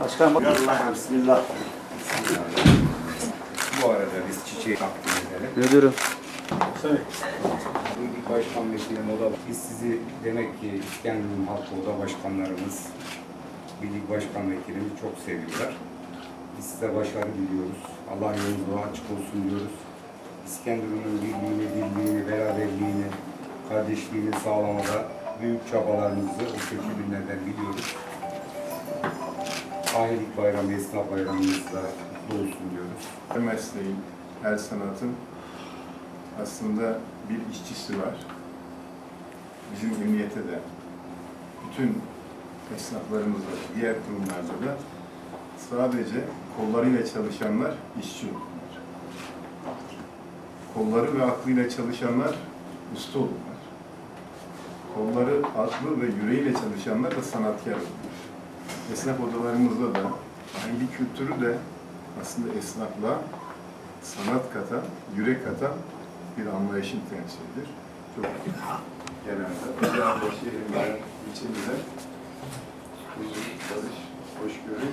Başkanım bak- Bismillah. Bismillah. Bu arada biz çiçeği takdim edelim. müdürüm. Bugün başkan vekilim oda. Biz sizi demek ki İskenderun halkı oda başkanlarımız, birlik başkan vekilimiz çok seviyorlar. Biz size başarı diliyoruz. Allah yolunuz açık olsun diyoruz. İskenderun'un birliğini, birliğini, beraberliğini, kardeşliğini sağlamada büyük çabalarınızı o kötü günlerden biliyoruz. Ahilik bayramı, esnaf bayramımız da kutlu olsun diyoruz. Her mesleğin, her sanatın aslında bir işçisi var. Bizim emniyete de, bütün esnaflarımızda, diğer kurumlarda da sadece kollarıyla çalışanlar işçi olurlar. Kolları ve aklıyla çalışanlar usta olurlar. Kolları, aklı ve yüreğiyle çalışanlar da sanatkar olurlar. Esnaf odalarımızda da aynı kültürü de aslında esnafla sanat katan, yürek katan bir anlayışın temsilidir. Çok genelde özellikle şehrimizde, ilçemizde huzur, barış, hoşgörü